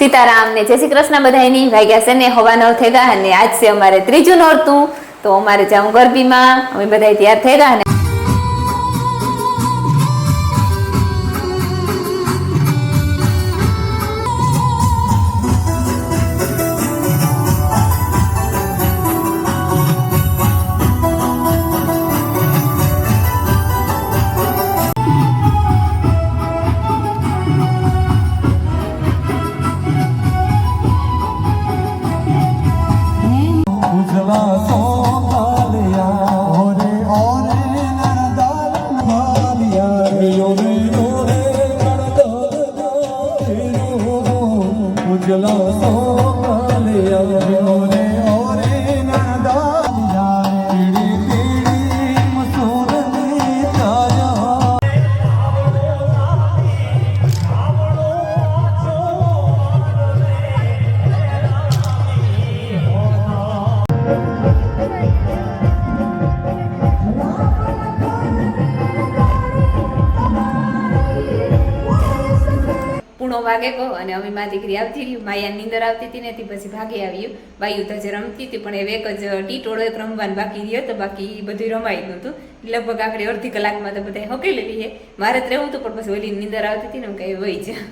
સીતારામ ને જય શ્રી કૃષ્ણ બધાની ભાગ્યા છે ને, હવા નવ થઈ ગયા અને આજ છે અમારે ત્રીજું નોરતું. તો અમારે જાઉં ગરબીમાં. અમે બધા તૈયાર થઈ ગયા ને માલિયા ઉજળા સોમાલિયા પૂણો વાગે કહો અને અમે માં દીકરી આવતી રહી માયા નીંદર આવતી હતી ને પછી ભાગે આવ્યું બાયું તો જે રમતી હતી, પણ એવે એક જ ટીટોળો એક રમવાનું બાકી રહ્યો તો બાકી બધું રમાઈ નહોતું લગભગ આપણે અડધી કલાકમાં તો બધા હોકેલી છે મારે જ રહેવું હતું, પણ પછી ઓલી નીંદર આવતી હતી ને હું કઈ વહી જા.